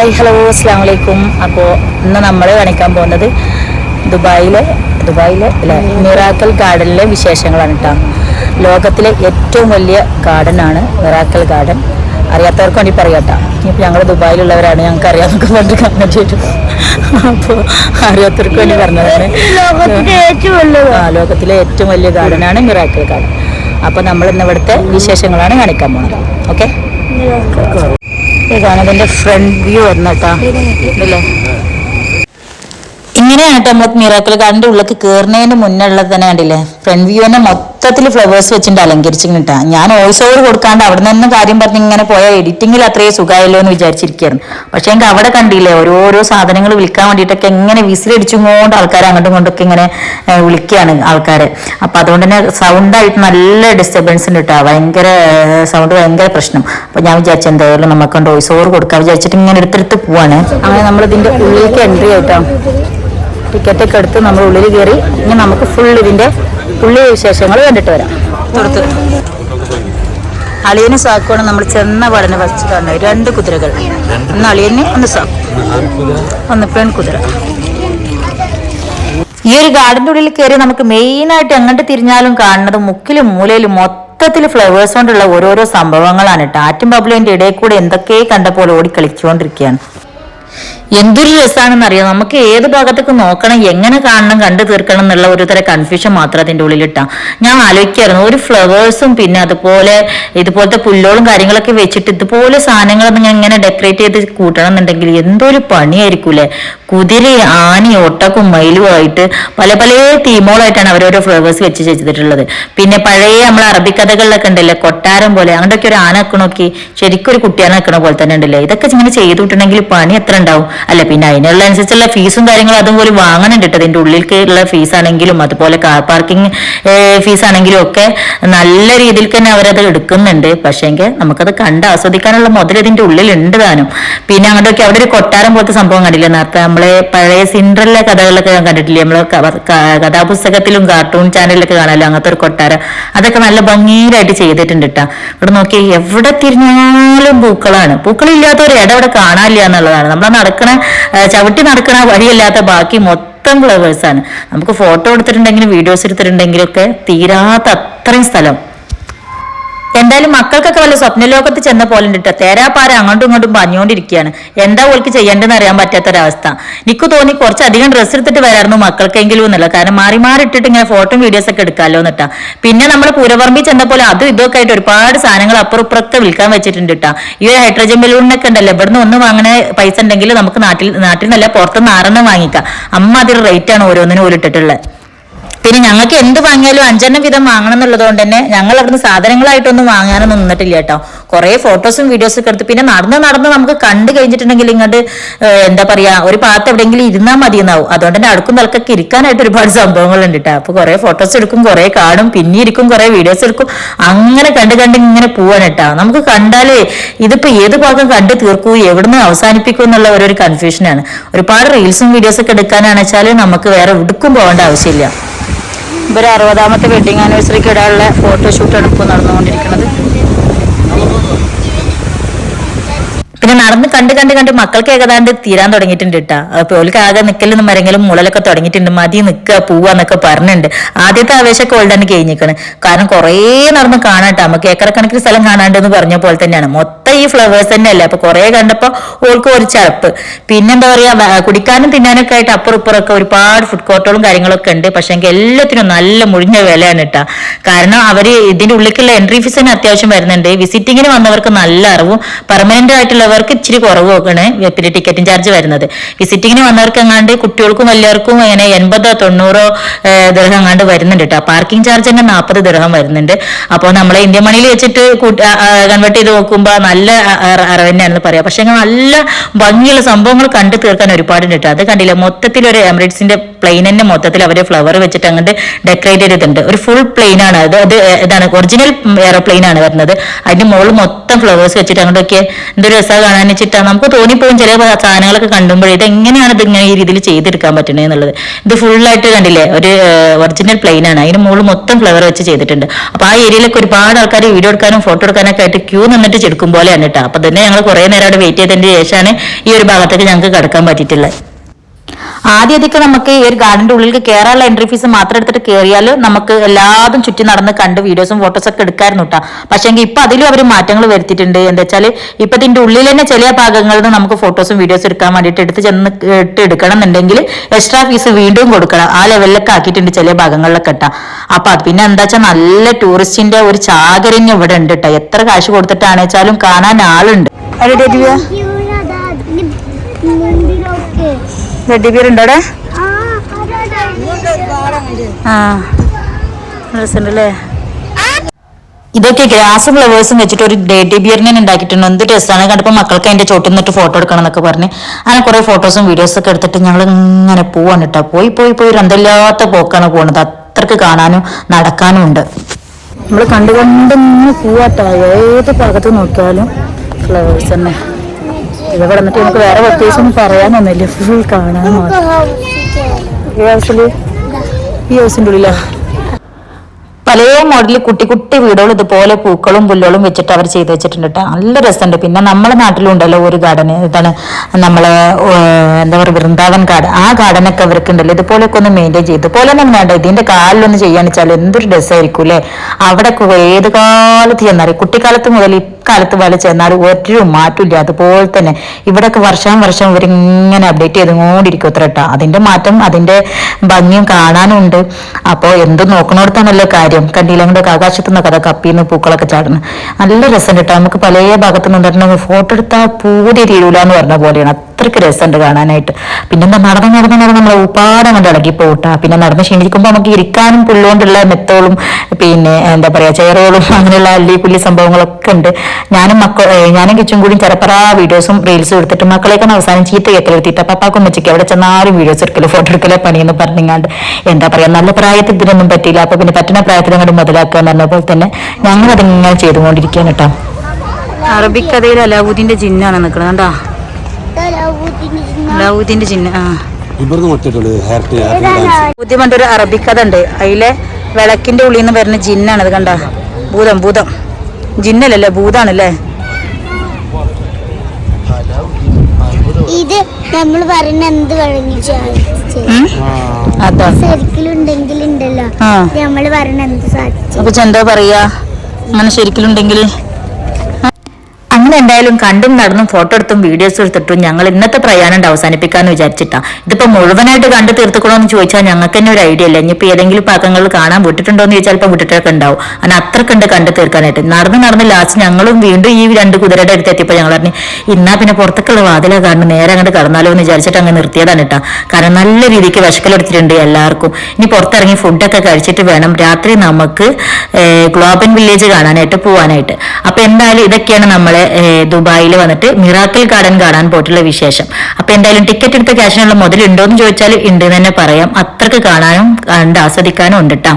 Hi hello അസ്സാം വലൈക്കും അപ്പോൾ ഇന്ന് നമ്മൾ കാണിക്കാൻ പോകുന്നത് ദുബായിലെ ദുബായിലെ അല്ലെ? മിറാക്കൽ ഗാർഡനിലെ വിശേഷങ്ങളാണ് കേട്ടോ ലോകത്തിലെ ഏറ്റവും വലിയ ഗാർഡനാണ് മിറാക്കൽ ഗാർഡൻ. അറിയാത്തവർക്ക് വേണ്ടി പറയാട്ടോ ഇനിയിപ്പോൾ ഞങ്ങൾ ദുബായിലുള്ളവരാണ് ഞങ്ങൾക്ക് അറിയാമെന്നൊക്കെ പറഞ്ഞിട്ട് കമന്റ് ചെയ്തു അപ്പോൾ അറിയാത്തവർക്ക് വേണ്ടി പറഞ്ഞതാണ്. ആ ലോകത്തിലെ ഏറ്റവും വലിയ ഗാർഡനാണ് മിറാക്കൽ ഗാർഡൻ. അപ്പോൾ നമ്മൾ ഇന്ന് ഇവിടുത്തെ വിശേഷങ്ങളാണ് കാണിക്കാൻ പോകുന്നത് ഓക്കെ? ഇതാണ് ഇതിന്റെ ഫ്രണ്ട് വ്യൂ വരുന്നട്ടാ ഇല്ലേ നമ്മൾ മിറാക്കിൾ കണ്ട് ഉള്ളിലേക്ക് കയറുന്നതിന് മുന്നേ ഉള്ളത് തന്നെ കണ്ടില്ലേ? ഫ്രണ്ട് വ്യൂ തന്നെ മൊത്തത്തിൽ ഫ്ലവേഴ്സ് വെച്ചിട്ട് അലങ്കരിച്ചിട്ടാ ഞാൻ വോയിസ് ഓവർ കൊടുക്കാണ്ട് അവിടെ നിന്ന് കാര്യം പറഞ്ഞ് ഇങ്ങനെ പോയ എഡിറ്റിങ്ങിൽ അത്രയും സുഖമായല്ലോ എന്ന് വിചാരിച്ചിരിക്കുകയായിരുന്നു പക്ഷേ എനിക്ക് അവിടെ കണ്ടില്ലേ ഓരോരോ സാധനങ്ങൾ വിൽക്കാൻ വേണ്ടിയിട്ടൊക്കെ എങ്ങനെ വിസിലടിച്ചുകൊണ്ട് ആൾക്കാർ അങ്ങോട്ടും ഇങ്ങോട്ടൊക്കെ ഇങ്ങനെ വിളിക്കുകയാണ് ആൾക്കാരെ. അപ്പൊ അതുകൊണ്ട് തന്നെ സൗണ്ടായിട്ട് നല്ല ഡിസ്റ്റർബൻസ് ഉണ്ട് കേട്ടോ ഭയങ്കര സൗണ്ട് ഭയങ്കര പ്രശ്നം. അപ്പൊ ഞാൻ വിചാരിച്ചു എന്തായാലും നമുക്ക് വോയിസ് ഓവർ കൊടുക്കാൻ വിചാരിച്ചിട്ട് ഇങ്ങനെ എടുത്തെടുത്ത് പോവാണ്. അങ്ങനെ നമ്മൾ ഇതിന്റെ ഉള്ളിലേക്ക് എൻട്രി ആയിട്ടോ. ടിക്കറ്റ് ഒക്കെ എടുത്ത് നമ്മൾ ഉള്ളിൽ കയറി ഇനി നമുക്ക് ഫുൾ ഇതിന്റെ ഉള്ളി വിശേഷങ്ങൾ കണ്ടിട്ട് വരാം. അളിയനെ അളിയന് സാക്കുവാണ് നമ്മൾ ചെന്ന പടനെ ഫസ്റ്റ് കാണുന്നത്. രണ്ട് കുതിരകൾ. ഒന്ന് അളിയന് ഒന്ന് സാക്കു. ഒന്ന് പെൺകുതിര. ഈ ഒരു ഗാർഡന്റെ ഉള്ളിൽ കയറി നമുക്ക് മെയിനായിട്ട് എങ്ങോട്ട് തിരിഞ്ഞാലും കാണുന്നത് മുക്കിലും മൂലയിലും മൊത്തത്തിൽ ഫ്ലവേഴ്സ് കൊണ്ടുള്ള ഓരോരോ സംഭവങ്ങളാണ് ടാറ്റും ബബ്ലുവിന്റെ ഇടയിൽ കൂടെ എന്തൊക്കെ കണ്ട പോലെ ഓടി കളിച്ചുകൊണ്ടിരിക്കുകയാണ്. എന്തൊരു രസമാണെന്ന് അറിയാം? നമുക്ക് ഏത് ഭാഗത്തേക്ക് നോക്കണം എങ്ങനെ കാണണം കണ്ടു തീർക്കണം എന്നുള്ള ഒരു തരം കൺഫ്യൂഷൻ മാത്രം അതിന്റെ ഉള്ളിലിട്ടാ. ഞാൻ ആലോചിക്കായിരുന്നു ഒരു ഫ്ലവേഴ്സും പിന്നെ അതുപോലെ ഇതുപോലത്തെ പുല്ലോളും കാര്യങ്ങളൊക്കെ വെച്ചിട്ട് ഇതുപോലെ സാധനങ്ങളൊന്നും ഞാൻ ഇങ്ങനെ ഡെക്കറേറ്റ് ചെയ്ത് കൂട്ടണം എന്നുണ്ടെങ്കിൽ എന്തൊരു പണിയായിരിക്കൂലേ? കുതിര ആനി ഒട്ടക്കും മയിലും ആയിട്ട് പല പല തീമോളായിട്ടാണ് അവരോരോ ഫ്ലവേഴ്സ് വെച്ച് ചെയ്തിട്ടുള്ളത്. പിന്നെ പഴയ നമ്മൾ അറബിക്കഥകളിലൊക്കെ ഉണ്ടല്ലേ കൊട്ടാരം പോലെ അങ്ങോട്ടൊക്കെ ഒരു ആന നോക്കി ശരിക്കും ഒരു കുട്ടിയാനെ പോലെ തന്നെ ഉണ്ടല്ലേ? ഇതൊക്കെ ഇങ്ങനെ ചെയ്തു കിട്ടണമെങ്കിൽ പണി എത്ര ഉണ്ടാവും? അല്ല പിന്നെ അതിനുള്ള അനുസരിച്ചുള്ള ഫീസും കാര്യങ്ങളും അതുപോലെ വാങ്ങുന്നുണ്ട് കേട്ടോ ഉള്ളിൽ ഉള്ളിലേക്കുള്ള ഫീസ് ആണെങ്കിലും അതുപോലെ കാർ പാർക്കിംഗ് ഫീസ് ആണെങ്കിലും ഒക്കെ നല്ല രീതിയിൽ തന്നെ അവരത് എടുക്കുന്നുണ്ട്. പക്ഷേങ്കിൽ നമുക്കത് കണ്ട് ആസ്വദിക്കാനുള്ള മുതൽ ഇതിന്റെ ഉള്ളിലുണ്ട് താനും. പിന്നെ അങ്ങോട്ടൊക്കെ അവിടെ ഒരു കൊട്ടാരം പോലത്തെ സംഭവം കണ്ടില്ലേ? നേരത്തെ നമ്മളെ പഴയ സിൻഡ്രല്ല കഥകളൊക്കെ ഞാൻ കണ്ടിട്ടില്ലേ? നമ്മൾ കഥാപുസ്തകത്തിലും കാർട്ടൂൺ ചാനലിലൊക്കെ കാണാമല്ലോ അങ്ങനത്തെ ഒരു കൊട്ടാരം. അതൊക്കെ നല്ല ഭംഗിയിലായിട്ട് ചെയ്തിട്ടുണ്ട് കേട്ടോ ഇവിടെ നോക്കി എവിടെ തിരിഞ്ഞാലും പൂക്കളാണ്. പൂക്കളില്ലാത്ത ഒരു ഇടം ഇവിടെ കാണാനില്ല എന്നുള്ളതാണ്. നമ്മൾ നടക്കണ ആ, ചവിട്ടി നടക്കണ വഴിയില്ലാത്ത ബാക്കി മൊത്തം ഫ്ലവേഴ്സാണ് നമുക്ക് ഫോട്ടോ എടുത്തിട്ടുണ്ടെങ്കിലും വീഡിയോസ് എടുത്തിട്ടുണ്ടെങ്കിലും ഒക്കെ തീരാത്ത അത്രയും സ്ഥലം. എന്തായാലും മക്കൾക്കൊക്കെ വല്ല സ്വപ്നലോകത്ത് ചെന്ന പോലെ കേട്ടോ തേരാപ്പാര അങ്ങോട്ടും ഇങ്ങോട്ടും പറഞ്ഞുകൊണ്ടിരിക്കുകയാണ്. എന്താ ഓൾക്ക് ചെയ്യേണ്ടതെന്ന് അറിയാൻ പറ്റാത്തൊരവസ്ഥ. എനിക്ക് തോന്നി കുറച്ചധികം ഡ്രസ്സ് എടുത്തിട്ട് വരായിരുന്നു മക്കൾക്കെങ്കിലും എന്നല്ല കാരണം മാറി മാറി ഇട്ടിട്ട് ഇങ്ങനെ ഫോട്ടോയും വീഡിയോസ് ഒക്കെ എടുക്കാമല്ലോ എന്നിട്ടാ പിന്നെ നമ്മൾ പൂരപറമ്പിൽ ചെന്ന പോലെ അതും ഇതൊക്കെ ആയിട്ട് ഒരുപാട് സാധനങ്ങൾ അപ്പുറം ഇപ്പുറമൊക്കെ വിൽക്കാൻ വെച്ചിട്ടുണ്ട് കേട്ടോ ഈ ഒരു ഹൈഡ്രജൻ ബലൂണിനൊക്കെ ഉണ്ടല്ലോ ഇവിടുന്ന് ഒന്ന് വാങ്ങണ പൈസ ഉണ്ടെങ്കിൽ നമുക്ക് നാട്ടിൽ നാട്ടിൽ നിന്നല്ല പുറത്തുനിന്ന് ആറെണ്ണം വാങ്ങിക്കാം. അമ്മ അതിൽ റേറ്റ് ആണ് ഓരോന്നിനും ഓലിട്ടിട്ടുള്ളത്. പിന്നെ ഞങ്ങൾക്ക് എന്ത് വാങ്ങിയാലും അഞ്ചെണ്ണം വീതം വാങ്ങണം എന്നുള്ളത് കൊണ്ട് തന്നെ ഞങ്ങൾ അവിടുന്ന് സാധനങ്ങളായിട്ടൊന്നും വാങ്ങാനൊന്നും നിന്നിട്ടില്ല കേട്ടോ. കുറേ ഫോട്ടോസും വീഡിയോസും ഒക്കെ എടുത്ത് പിന്നെ നടന്ന് നടന്ന് നമുക്ക് കണ്ടു കഴിഞ്ഞിട്ടുണ്ടെങ്കിൽ ഇങ്ങോട്ട് എന്താ പറയാ ഒരു പാത്ത് എവിടെയെങ്കിലും ഇരുന്നാൽ മതി എന്നാവും അതുകൊണ്ട് തന്നെ അടുക്കും തലക്കൊക്കെ ഇരിക്കാനായിട്ട് ഒരുപാട് സംഭവങ്ങളുണ്ട് കേട്ടോ. അപ്പൊ കുറെ ഫോട്ടോസ് എടുക്കും കുറെ കാണും പിന്നെ ഇരിക്കും കുറെ വീഡിയോസ് എടുക്കും. അങ്ങനെ കണ്ട് കണ്ട് ഇങ്ങനെ പോവാൻ കേട്ടോ. നമുക്ക് കണ്ടാലേ ഇതിപ്പോ ഏത് ഭാഗം കണ്ടു തീർക്കൂ എവിടുന്ന് അവസാനിപ്പിക്കും എന്നുള്ള ഒരു കൺഫ്യൂഷനാണ് ഒരുപാട് റീൽസും വീഡിയോസ് ഒക്കെ എടുക്കാനാണെച്ചാൽ നമുക്ക് വേറെ എടുക്കും പോകേണ്ട ആവശ്യമില്ല. ഇവർ അറുപതാമത്തെ വെഡിങ് ആനിവേഴ്സറിക്ക് ഇടാനുള്ള ഫോട്ടോഷൂട്ടാണ് ഇപ്പോൾ നടന്നുകൊണ്ടിരിക്കുന്നത്. പിന്നെ നടന്ന് കണ്ട് കണ്ട് കണ്ട് മക്കൾക്ക് ഏകദാണ്ട് തീരാൻ തുടങ്ങിയിട്ടുണ്ട് കേട്ടാ അപ്പൊ ഓൾക്ക് ആകെ നിക്കലും മരങ്ങളും മുളലൊക്കെ തുടങ്ങിയിട്ടുണ്ട്. മതി നിക്കുക പോവാന്നൊക്കെ പറഞ്ഞിട്ടുണ്ട് ആദ്യത്തെ ആവേശമൊക്കെ ഓൾഡാണ് കഴിഞ്ഞിരിക്കണ് കാരണം കുറേ നടന്ന് കാണാട്ടോ. നമുക്ക് ഏക്കറക്കണക്കിന് കണക്കിന് സ്ഥലം കാണാണ്ട് എന്ന് പറഞ്ഞ പോലെ തന്നെയാണ്. മൊത്തം ഈ ഫ്ലവേഴ്സ് തന്നെയല്ലേ? അപ്പൊ കുറെ കണ്ടപ്പോ ഓൾക്ക് ഒരു ചടപ്പ്. പിന്നെന്താ പറയാ കുടിക്കാനും തിന്നാനൊക്കെ ആയിട്ട് അപ്പുറം ഇപ്പുറമൊക്കെ ഒരുപാട് ഫുഡ് കോർട്ടുകളും കാര്യങ്ങളൊക്കെ ഉണ്ട്. പക്ഷെ എങ്കിൽ എല്ലാത്തിനും നല്ല മുഴിഞ്ഞ വിലയാണ് കേട്ടാ കാരണം അവർ ഇതിന്റെ ഉള്ളിലേക്കുള്ള എൻട്രി ഫീസ് തന്നെ അത്യാവശ്യം വരുന്നുണ്ട്. വിസിറ്റിങ്ങിന് വന്നവർക്ക് നല്ല അറിവും. പെർമനന്റ് ആയിട്ടുള്ളവർക്ക് ഇച്ചിരി കുറവ് നോക്കണേ പിന്നെ ടിക്കറ്റിംഗ് ചാർജ് വരുന്നത്. വിസിറ്റിങ്ങിന് വന്നവർക്ക് എങ്ങാണ്ട് കുട്ടികൾക്കും വലിയവർക്കും ഇങ്ങനെ എൺപതോ തൊണ്ണൂറോ ദൃഹം എങ്ങാണ്ട് വരുന്നുണ്ട് കേട്ടോ പാർക്കിംഗ് ചാർജ് തന്നെ നാൽപ്പത് ദിർഹം വരുന്നുണ്ട്. അപ്പോൾ നമ്മളെ ഇന്ത്യൻ മണിയിൽ വെച്ചിട്ട് കൺവേർട്ട് ചെയ്ത് നോക്കുമ്പോൾ നല്ല അറിവ് തന്നെയാണെന്ന് പറയാം. പക്ഷെ നല്ല ഭംഗിയുള്ള സംഭവങ്ങൾ കണ്ടു തീർക്കാൻ ഒരുപാടുണ്ട് കേട്ടോ അത് കണ്ടില്ല മൊത്തത്തിൽ ഒരു എമിറേറ്റ്സിന്റെ പ്ലെയിൻ തന്നെ മൊത്തത്തിൽ അവർ ഫ്ലവർ വെച്ചിട്ട് അങ്ങോട്ട് ഡെക്കറേറ്റ് ചെയ്തിട്ടുണ്ട്. ഒരു ഫുൾ പ്ലെയിൻ ആണ്. അത് അത് ഇതാണ് ഒറിജിനൽ എയറോപ്ലെയിൻ ആണ് വരുന്നത്. അതിന്റെ മുകളിൽ മൊത്തം മൊത്തം ഫ്ലവേഴ്സ് വെച്ചിട്ട് അങ്ങോട്ടൊക്കെ എന്തൊരു രസമാണ് കാണാൻ വെച്ചിട്ടാണ് നമുക്ക് തോന്നിപ്പോകും ചില സാധനങ്ങളൊക്കെ കണ്ടുമ്പോഴേ ഇത് എങ്ങനെയാണ് ഇത് ഇങ്ങനെ ഈ രീതിയിൽ ചെയ്തെടുക്കാൻ പറ്റുന്നത് എന്നുള്ളത്. ഇത് ഫുള്ളായിട്ട് കണ്ടില്ലേ? ഒരു ഒറിജിനൽ പ്ലെയിൻ ആണ്. അതിന് മുകളിൽ മൊത്തം ഫ്ലവർ വെച്ച് ചെയ്തിട്ടുണ്ട്. അപ്പൊ ആ ഏരിയയിലൊക്കെ ഒരുപാട് ആൾക്കാർ വീഡിയോ എടുക്കാനും ഫോട്ടോ എടുക്കാനൊക്കെ ആയിട്ട് ക്യൂ നിന്നിട്ട് ചെടുക്കും പോലെയാണ് കേട്ടോ. അപ്പൊ തന്നെ ഞങ്ങൾ കുറെ നേരം അവിടെ വെയിറ്റ് ചെയ്തതിന് ശേഷമാണ് ഈ ഒരു ഭാഗത്തേക്ക് ഞങ്ങൾക്ക് കടക്കാൻ പറ്റിയിട്ടുള്ളത്. ആദ്യമൊക്കെ നമുക്ക് ഈ ഒരു ഗാർഡന്റെ ഉള്ളിൽ കയറാനുള്ള എൻട്രി ഫീസ് മാത്രം എടുത്തിട്ട് കയറിയാൽ നമുക്ക് എല്ലാതും ചുറ്റി നടന്ന് കണ്ട് വീഡിയോസും ഫോട്ടോസും ഒക്കെ എടുക്കായിരുന്നു കേട്ടോ പക്ഷേ ഇപ്പൊ അതിലും അവർ മാറ്റങ്ങൾ വരുത്തിയിട്ടുണ്ട്. എന്താ വെച്ചാൽ ഇപ്പൊ ഇതിന്റെ ഉള്ളിൽ തന്നെ ചില ഭാഗങ്ങളിൽ നിന്ന് നമുക്ക് ഫോട്ടോസും വീഡിയോസും എടുക്കാൻ വേണ്ടിയിട്ട് എടുത്ത് ചെന്ന് ഇട്ട് എടുക്കണം എന്നുണ്ടെങ്കിൽ എക്സ്ട്രാ ഫീസ് വീണ്ടും കൊടുക്കണം. ആ ലെവലിലൊക്കെ ആക്കിയിട്ടുണ്ട് ചില ഭാഗങ്ങളിലൊക്കെ കേട്ടോ അപ്പൊ അത് പിന്നെ എന്താ വെച്ചാൽ നല്ല ടൂറിസ്റ്റിന്റെ ഒരു ചാകരഞ്ഞ് ഇവിടെ ഉണ്ട് കേട്ടോ എത്ര കാശ് കൊടുത്തിട്ടാണ് വെച്ചാലും കാണാൻ ആളുണ്ട്. റെഡി ഉണ്ടോ അവിടെ ആ രസമുണ്ടല്ലേ? ഇതൊക്കെ ഗ്രാസ് ഫ്ലവേഴ്സും വെച്ചിട്ട് ഒരു ഡേറ്റി ബിയറിനെ ഉണ്ടാക്കിയിട്ടുണ്ട്. എന്ത് ടേസ്റ്റാണ്? കണ്ടപ്പോൾ മക്കൾക്ക് അതിന്റെ ചോട്ടിൽ നിന്നിട്ട് ഫോട്ടോ എടുക്കണം എന്നൊക്കെ പറഞ്ഞ്. അങ്ങനെ കുറെ ഫോട്ടോസും വീഡിയോസും ഒക്കെ എടുത്തിട്ട് ഞങ്ങൾ ഇങ്ങനെ പോവാണ് കേട്ടോ പോയി പോയി പോയി. രണ്ടില്ലാത്ത പോക്കാണ് പോകുന്നത് അത്രയ്ക്ക് കാണാനും നടക്കാനും ഉണ്ട്. നമ്മൾ കണ്ടുകൊണ്ടിങ്ങനെ പോവാട്ടോ ഏത് ഭാഗത്ത് നോക്കിയാലും ഫ്ലവേഴ്സ് തന്നെ. ഇവിടെ വന്നിട്ട് നമുക്ക് വേറെ പ്രത്യേകിച്ചൊന്നും പറയാനൊന്നുമില്ല. ഫുൾ കാണാൻ മാത്രം. ഈ ഹൗസിൽ ഈ ഹൗസിന്റെ ഉള്ളിലാ? പല മോഡലിൽ കുട്ടി കുട്ടി വീടുകൾ ഇതുപോലെ പൂക്കളും പുല്ലുകളും വെച്ചിട്ട് അവർ ചെയ്ത് വെച്ചിട്ടുണ്ട് കേട്ടോ നല്ല രസമുണ്ട്. പിന്നെ നമ്മുടെ നാട്ടിലും ഉണ്ടല്ലോ ഒരു ഗാർഡൻ ഇതാണ് നമ്മളെ എന്താ പറയുക വൃന്ദാവൻ ഗാർഡൻ ആ ഗാർഡനൊക്കെ അവർക്ക് ഉണ്ടല്ലോ. ഇതുപോലെയൊക്കെ ഒന്ന് മെയിന്റെയിൻ ചെയ്തു. ഇതുപോലെ തന്നെ വേണ്ട. ഇതിന്റെ കാലിലൊന്ന് ചെയ്യാന്ന് വെച്ചാൽ എന്തൊരു രസമായിരിക്കും അല്ലേ? അവിടെ ഏത് കാലത്ത് ചെന്നാറി കുട്ടിക്കാലത്ത് മുതൽ ഇക്കാലത്ത് വരെ ചെന്നാൽ ഒരു മാറ്റമില്ല അതുപോലെ തന്നെ ഇവിടെയൊക്കെ വർഷം വർഷം ഇവരിങ്ങനെ അപ്ഡേറ്റ് ചെയ്തുകൊണ്ടിരിക്കും അത്ര കേട്ടോ അതിന്റെ മാറ്റം അതിന്റെ ഭംഗിയും കാണാനുണ്ട്. അപ്പോൾ എന്ത് നോക്കണോടത്താണല്ലോ കാര്യം. കണ്ടില്ല. അങ്ങോട്ട് ആകാശത്തു നിന്ന് കഥ കപ്പിന്ന് പൂക്കളൊക്കെ ചാടുന്നു നല്ല രസം കേട്ടോ. നമുക്ക് പല ഭാഗത്തു നിന്ന് ഫോട്ടോ എടുത്താൽ പൂതി തീരൂല എന്ന് പറഞ്ഞ പോലെയാണ്. അത്രയ്ക്ക് രസമുണ്ട് കാണാനായിട്ട്. പിന്നെ എന്താ നടന്ന് നടന്ന് നടന്ന് നമ്മൾ ഉപ്പാടെ കൊണ്ട് ഇളകി പോട്ടാ പിന്നെ നടന്ന് ക്ഷീണിക്കുമ്പോൾ നമുക്ക് ഇരിക്കാനും പുല്ലുകൊണ്ടുള്ള മെത്തോളും പിന്നെ എന്താ പറയാ ചെയറുകളും അങ്ങനെയുള്ള അല്ലി പുല്ലി സംഭവങ്ങളൊക്കെ ഉണ്ട്. ഞാനും മക്ക ഞാനും കിച്ചും കൂടി ചെറപ്പറ വീഡിയോസും റീൽസും എടുത്തിട്ട് മക്കളെയൊക്കെ അവസാനം ചീത്ത കേക്കലെടുത്തിട്ട് പപ്പാക്കും വെച്ചിട്ട് അവിടെ ചെന്നാലും വീഡിയോസ് എടുക്കൽ ഫോട്ടോ എടുക്കലോ പണിയെന്ന് പറഞ്ഞിങ്ങാണ്ട്. എന്താ പറയാ നല്ല പ്രായത്തിൽ ഇതിനൊന്നും പറ്റിയില്ല. അപ്പൊ പിന്നെ പറ്റുന്ന പ്രായത്തിൽ അങ്ങോട്ട് മുതലാക്കുക എന്ന് പറഞ്ഞ പോലെ തന്നെ ഞങ്ങൾ അതിങ്ങനെ ചെയ്തുകൊണ്ടിരിക്കുകയാണ് കേട്ടോ. അറബിക് കഥയിൽ അലാവുദ്ദീന്റെ ചിഹ്നാണ് നിൽക്കുന്നത് കണ്ടാ? അലാവുദ്ദീന്റെ ചിഹ്നം ആ. ബുദ്ധിമുട്ട് പണ്ടൊരു അറബിക്കഥ ഉണ്ട്. അതിലെ വിളക്കിന്റെ ഉള്ളിൽ നിന്ന് വരുന്ന ജിന്നാണ് അത് കണ്ട? ഭൂതം ഭൂതം. ജിന്നല്ലേ ഭൂതാണല്ലേ? ഇത് നമ്മൾ പറയുന്ന എന്ത് വേണമെങ്കിൽ അപ്പൊ ചെന്താ പറയാ? അങ്ങനെ ശരിക്കലുണ്ടെങ്കിൽ എന്തായാലും കണ്ടും നടന്നും ഫോട്ടോ എടുത്തും വീഡിയോസ് എടുത്തിട്ടും ഞങ്ങൾ ഇന്നത്തെ പ്രയാണം അവസാനിപ്പിക്കാന്ന് വിചാരിച്ചിട്ടാ. ഇതിപ്പോ മുഴുവനായിട്ട് കണ്ടു തീർത്തുക്കണോന്ന് ചോദിച്ചാൽ ഞങ്ങൾക്ക് തന്നെ ഒരു ഐഡിയ ഇല്ല. ഇനിയിപ്പോ ഏതെങ്കിലും പാകങ്ങൾ കാണാൻ വിട്ടിട്ടുണ്ടോ എന്ന് ചോദിച്ചാൽ വിട്ടിട്ടൊക്കെ ഉണ്ടാവും. അങ്ങനെ അത്രക്കുണ്ട് കണ്ടു തീർക്കാനായിട്ട്. നടന്ന് നടന്ന് ലാസ്റ്റ് ഞങ്ങളും വീണ്ടും ഈ രണ്ട് കുതിരയുടെ അടുത്ത് എത്തിയപ്പോൾ ഞങ്ങൾ പറഞ്ഞു ഇന്നാ പിന്നെ പുറത്തേക്കുള്ള വാതില കാണുന്നു നേരെ അങ്ങോട്ട് കടന്നാലോ എന്ന് വിചാരിച്ചിട്ട് അങ്ങ് നിർത്തിയതാണ് കേട്ടോ കാരണം നല്ല രീതിക്ക് വിശക്കലെടുത്തിട്ടുണ്ട് എല്ലാവർക്കും. ഇനി പുറത്തിറങ്ങി ഫുഡൊക്കെ കഴിച്ചിട്ട് വേണം രാത്രി നമുക്ക് ഗ്ലോബൻ വില്ലേജ് കാണാനായിട്ട് പോവാനായിട്ട്. അപ്പൊ എന്തായാലും ഇതൊക്കെയാണ് നമ്മളെ ദുബായിൽ വന്നിട്ട് മിറാക്കിൾ ഗാർഡൻ കാണാൻ പോയിട്ടുള്ള വിശേഷം. അപ്പൊ എന്തായാലും ടിക്കറ്റ് എടുത്ത ക്യാഷിനുള്ള മുതലുണ്ടോ എന്ന് ചോദിച്ചാൽ ഉണ്ട് തന്നെ പറയാം. അത്രയ്ക്ക് കാണാനും കണ്ട് ആസ്വദിക്കാനും ഉണ്ട് കേട്ടോ